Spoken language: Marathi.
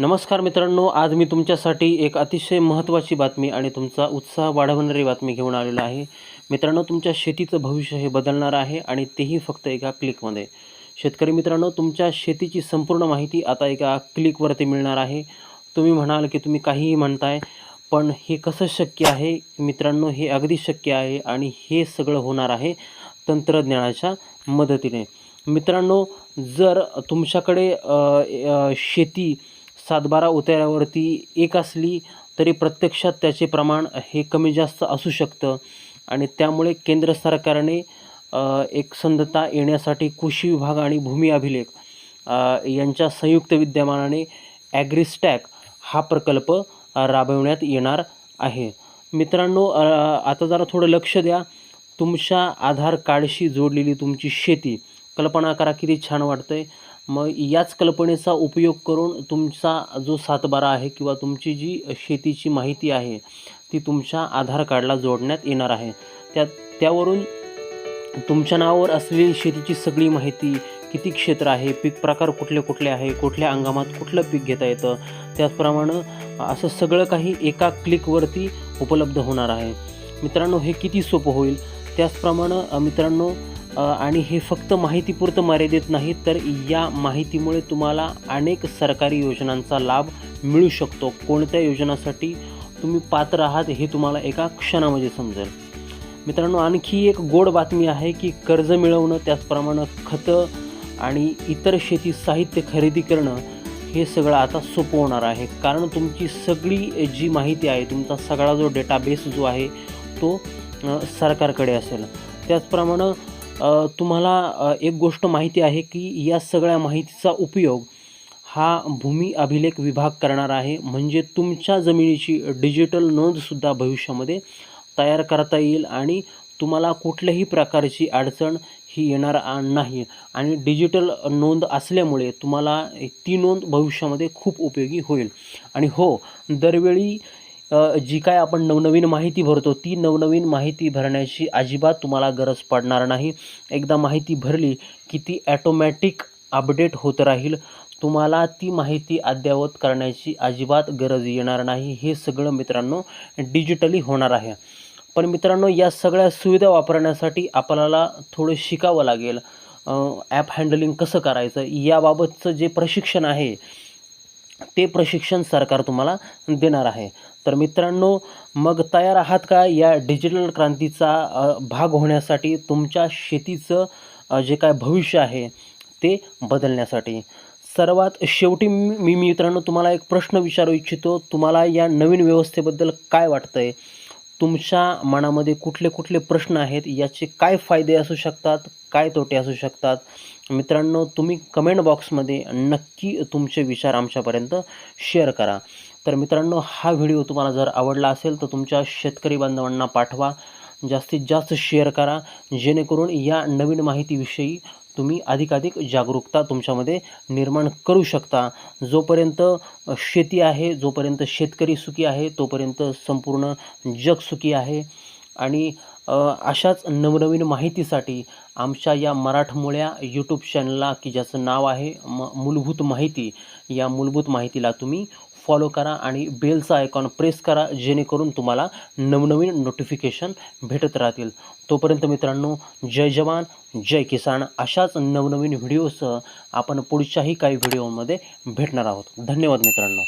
नमस्कार मित्रांनो आज मी तुमच्यासाठी एक अतिशय महत्त्वाची बातमी आणि तुमचा उत्साह वाढवणारी बातमी घेऊन आलेलो आहे. मित्रांनो तुमच्या शेतीचं भविष्य हे बदलणार आहे आणि तेही फक्त एका क्लिकमध्ये. शेतकरी मित्रांनो तुमच्या शेतीची संपूर्ण माहिती आता एका क्लिकवरती मिळणार आहे. तुम्ही म्हणाल की तुम्ही काहीही म्हणताय पण हे कसं शक्य आहे? मित्रांनो हे अगदी शक्य आहे आणि हे सगळं होणार आहे तंत्रज्ञानाच्या मदतीने. मित्रांनो जर तुमच्याकडे शेती सातबारा उतार्यावरती एक असली तरी प्रत्यक्षात त्याचे प्रमाण हे कमी जास्त असू शकतं. आणि त्यामुळे केंद्र सरकारने एक संधता येण्यासाठी कृषी विभाग आणि भूमी अभिलेख यांच्या संयुक्त विद्यमानाने ॲग्रिस्टॅक हा प्रकल्प राबवण्यात येणार आहे. मित्रांनो आता जरा थोडं लक्ष द्या. तुमच्या आधार कार्डशी जोडलेली तुमची शेती कल्पना करा किती छान वाटतं आहे मग याच कल्पनेचा उपयोग करून तुमचा जो सातबारा आहे किंवा तुमची जी शेतीची माहिती आहे ती तुमच्या आधार कार्डला जोडण्यात येणार आहे. त्या त्यावरून तुमच्या नावावर असलेली शेतीची सगळी माहिती किती क्षेत्र आहे पीक प्रकार कुठले कुठले आहे कुठल्या हंगामात कुठलं पीक घेता येतं त्याचप्रमाणे असं सगळं काही एका क्लिकवरती उपलब्ध होणार आहे. मित्रांनो हे किती सोपं होईल? त्याचप्रमाणे मित्रांनो आणि हे फक्त माहितीपुरतं मर्यादित नाही तर या माहितीमुळे तुम्हाला अनेक सरकारी योजनांचा लाभ मिळू शकतो. कोणत्या योजनासाठी तुम्ही पात्र आहात हे तुम्हाला एका क्षणामध्ये समजेल. मित्रांनो आणखी एक गोड बातमी आहे की कर्ज मिळवणं त्याचप्रमाणे खतं आणि इतर शेती साहित्य खरेदी करणं हे सगळं आता सोपं होणार आहे. कारण तुमची सगळी जी माहिती आहे तुमचा सगळा जो डेटाबेस जो आहे तो सरकारकडे असेल. त्याचप्रमाणे तुम्हाला एक गोष्ट माहिती आहे की या सगळ्या माहितीचा उपयोग हा भूमी अभिलेख विभाग करणार आहे. म्हणजे तुमच्या जमिनीची डिजिटल नोंदसुद्धा भविष्यामध्ये तयार करता येईल आणि तुम्हाला कुठल्याही प्रकारची अडचण ही येणार नाही. आणि डिजिटल नोंद असल्यामुळे तुम्हाला ती नोंद भविष्यामध्ये खूप उपयोगी होईल. आणि हो दरवेळी जी काय आपण नवनवीन माहिती भरतो ती नवनवीन माहिती भरण्याची अजिबात तुम्हाला गरज पडणार नाही. एकदा माहिती भरली की ती ॲटोमॅटिक अपडेट होत राहील. तुम्हाला ती माहिती अद्ययावत करण्याची अजिबात गरज येणार नाही. हे सगळं मित्रांनो डिजिटली होणार आहे. पण मित्रांनो या सगळ्या सुविधा वापरण्यासाठी आपल्याला थोडं शिकावं लागेल. ॲप हँडलिंग कसं करायचं? याबाबतचं जे प्रशिक्षण आहे ते प्रशिक्षण सरकार तुम्हाला देणार आहे. तर मित्रांनो मग तयार आहात का या डिजिटल क्रांतीचा भाग होण्यासाठी तुमच्या शेतीचं जे काय भविष्य आहे ते बदलण्यासाठी? सर्वात शेवटी मी मी मित्रांनो तुम्हाला एक प्रश्न विचारू इच्छितो. तुम्हाला या नवीन व्यवस्थेबद्दल काय वाटतं आहे तुमच्या मनामध्ये कुठले कुठले प्रश्न आहेत? याचे काय फायदे असू शकतात? काय तोटे असू शकतात? मित्रांनो तुम्ही कमेंट बॉक्समध्ये नक्की तुमचे विचार आमच्यापर्यंत शेअर करा. तर मित्रांनो हा व्हिडिओ तुम्हाला जर आवडला असेल तर तुमच्या शेतकरी बांधवांना पाठवा. जास्तीत जास्त शेअर करा. जेणेकरून या नवीन माहितीविषयी तुम्ही अधिकाधिक जागरूकता तुमच्यामध्ये निर्माण करू शकता. जोपर्यंत शेती आहे जोपर्यंत शेतकरी सुखी आहे तोपर्यंत संपूर्ण जग सुखी आहे. आणि अशाच नवनवीन माहितीसाठी आमच्या या मराठमोळ्या यूट्यूब चॅनलला की ज्याचं नाव आहे म मूलभूत माहिती या मूलभूत माहितीला तुम्ही फॉलो करा आणि बेलचा आयकॉन प्रेस करा जेणेकरून तुम्हाला नवनवीन नोटिफिकेशन भेटत राहतील. तोपर्यंत मित्रांनो जय जवान जय किसान अशाच नवनवीन व्हिडिओसह आपण पुढच्याही काही व्हिडिओमध्ये भेटणार आहोत. धन्यवाद मित्रांनो.